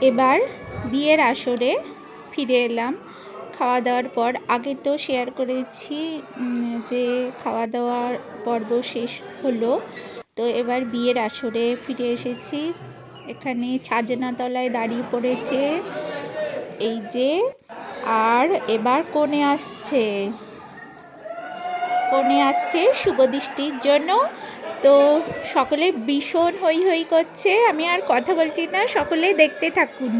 এবার বিয়ের আসরে ফিরে এলাম। খাওয়া দাওয়ার পর আগে তো শেয়ার করেছি যে খাওয়া দাওয়ার পর্ব শেষ হলো। তো এবার বিয়ের আসরে ফিরে এসেছি। এখানে ছাজনাতলায় দাঁড়িয়ে পড়েছে। এই যে, আর এবার কোণে আসছে। কোণে আসছে শুভদৃষ্টির জন্য। তো সকলে ভীষণ হই হই করছে আমি আর কথা বলছি না সকলে দেখতে থাকুন।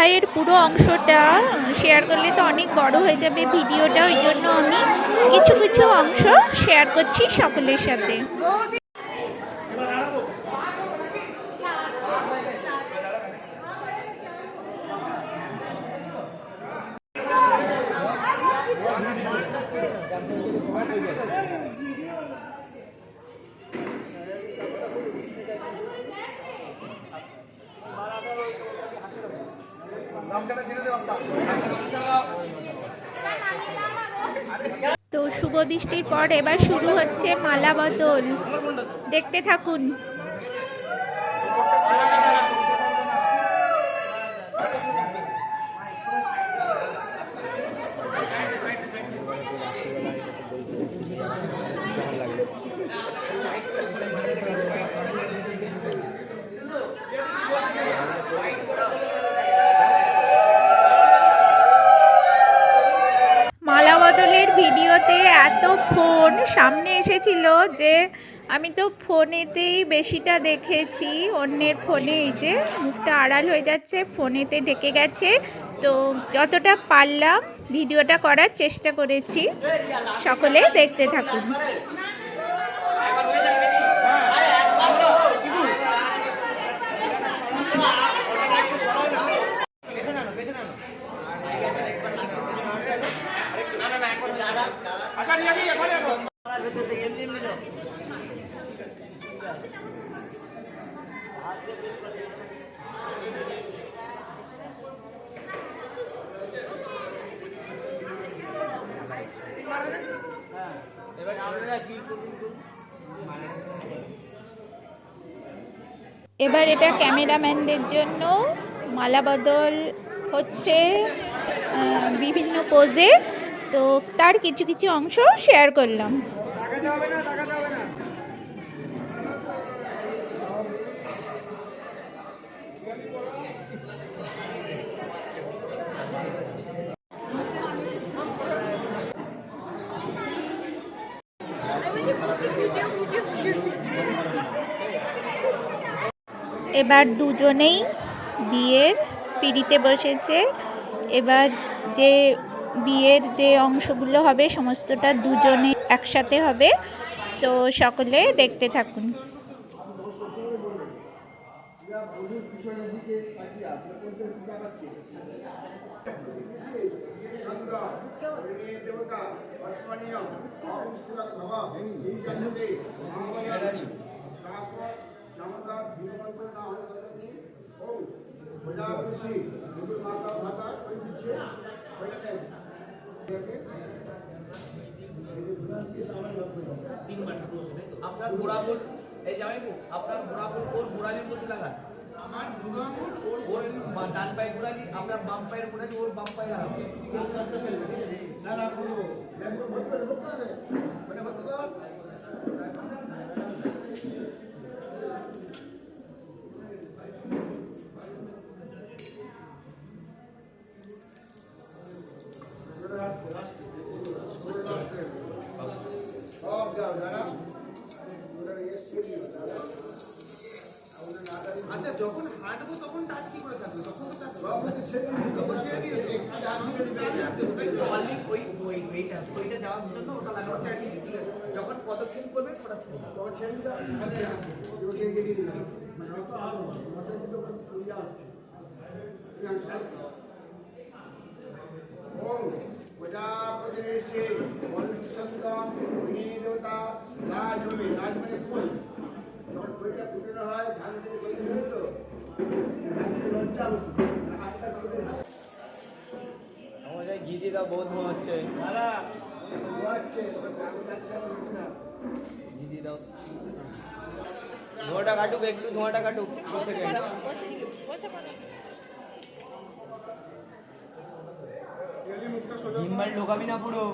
বিবাহের পুরো অংশটা শেয়ার করলে তো অনেক বড় হয়ে যাবে ভিডিওটা, ওই জন্য আমি কিছু কিছু অংশ শেয়ার করছি সকলের সাথে। তো শুভ দৃষ্টির পর এবার শুরু হচ্ছে মালা বদল। দেখতে থাকুন মালা বদলের ভিডিওতে এত ফোন সামনে এসেছিল যে আমি তো ফোনেতেই বেশিটা দেখেছি, অন্যের ফোনে এই যে মুখটা আড়াল হয়ে যাচ্ছে, ফোনেতে ঢেকে গেছে। তো যতটা পারলাম ভিডিওটা করার চেষ্টা করেছি। সকলে দেখতে থাকুন। এবার এটা ক্যামেরাম্যানদের জন্য মালা বদল হচ্ছে বিভিন্ন পোজে তো তার কিছু কিছু অংশ শেয়ার করলাম। এবার দুজনেই বিয়ের পিড়িতে বসেছে। এবার যে বিয়ের যে অংশগুলো হবে, সমস্তটা দুজনে একসাথে হবে। তো সকলে দেখতে থাকুন। আপনার ঘোড়াগুল এই জামাইবু আপনার ঘোড়াগুল ওর ঘোড়ালির মধ্যে লাগান আমার বুড়ো আঙুল ওর ওর বা- ডান পায়ের ঘোড়ালি আপনার বাম পায়ের ঘোড়ালি ওর বাম পায়ে লাগান আচ্ছা ওয়ালি ওই ওই ওইটা ওইটা যাওয়ার জন্য ওটা লাগানো থাকে যখন পদক্ষেপ করবে ওটা ছেড়ে দেবে। প্রজাপতি রাজ হবে রাজ মানে খই যখন খইটা ফুটানো হয় ধান থেকে তো ধান থেকে লজ্জা হচ্ছে ঘি দিয়ে দাও ধোঁয়াটা কাটুক একটু ধোঁয়াটা কাটুক দু সেকেন্ড। হিম্বাল ঢোকাবি না পুরো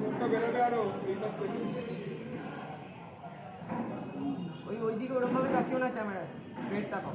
মুখটা বেরোবে আরও এই পাশ থেকে ওই ওই দিকে ওরকম ভাবে তাকিও না ক্যামেরা স্ট্রেট তাকাও।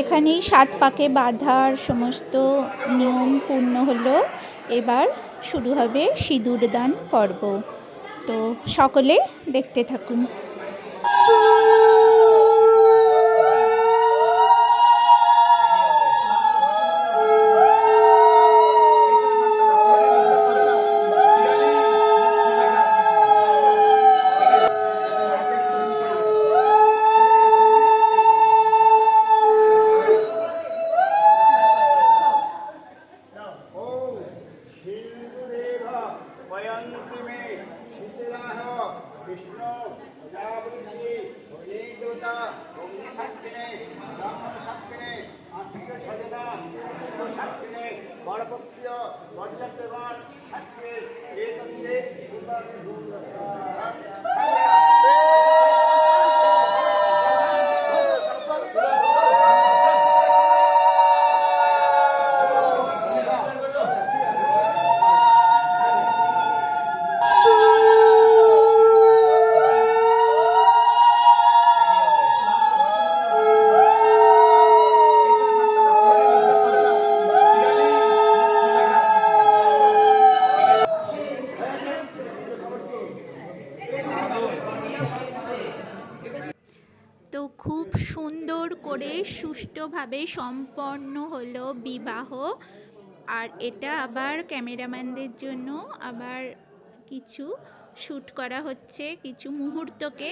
এখানেই সাত পাকে বাঁধার সমস্ত নিয়ম পূর্ণ হলো। এবার শুরু হবে সিঁদুর দান পর্ব। তো সকলে দেখতে থাকুন। Música elettorale সুষ্ঠুভাবে সম্পন্ন হলো বিবাহ। আর এটা আবার ক্যামেরাম্যানদের জন্য আবার কিছু শ্যুট করা হচ্ছে কিছু মুহূর্তকে।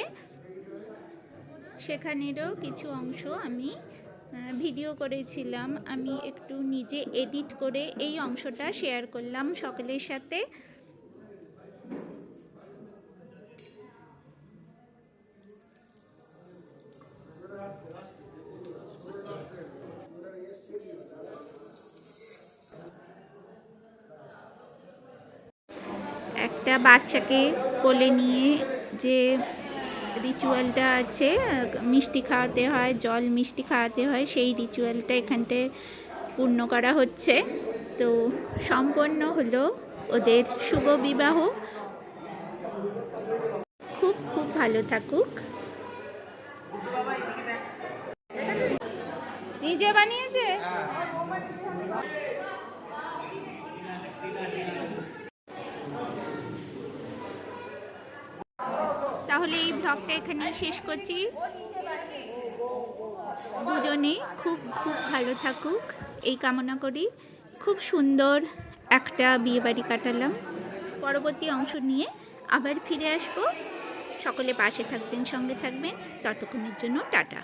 সেখানেরও কিছু অংশ আমি ভিডিও করেছিলাম। আমি একটু নিজে এডিট করে এই অংশটা শেয়ার করলাম সকলের সাথে। একটা বাচ্চাকে কোলে নিয়ে যে রিচুয়ালটা আছে, মিষ্টি খাওয়াতে হয়, জল মিষ্টি খাওয়াতে হয়, সেই রিচুয়ালটা এখানটায় পূর্ণ করা হচ্ছে। তো সম্পন্ন হলো ওদের শুভ বিবাহ। খুব খুব ভালো থাকুক। নিজে বানিয়েছে? তাহলে এই ব্লগটা এখানেই শেষ করছি। দুজনেই খুব খুব ভালো থাকুক, এই কামনা করি। খুব সুন্দর একটা বিয়েবাড়ি কাটালাম। পরবর্তী অংশ নিয়ে আবার ফিরে আসব। সকলে পাশে থাকবেন, সঙ্গে থাকবেন। ততক্ষণের জন্য টাটা।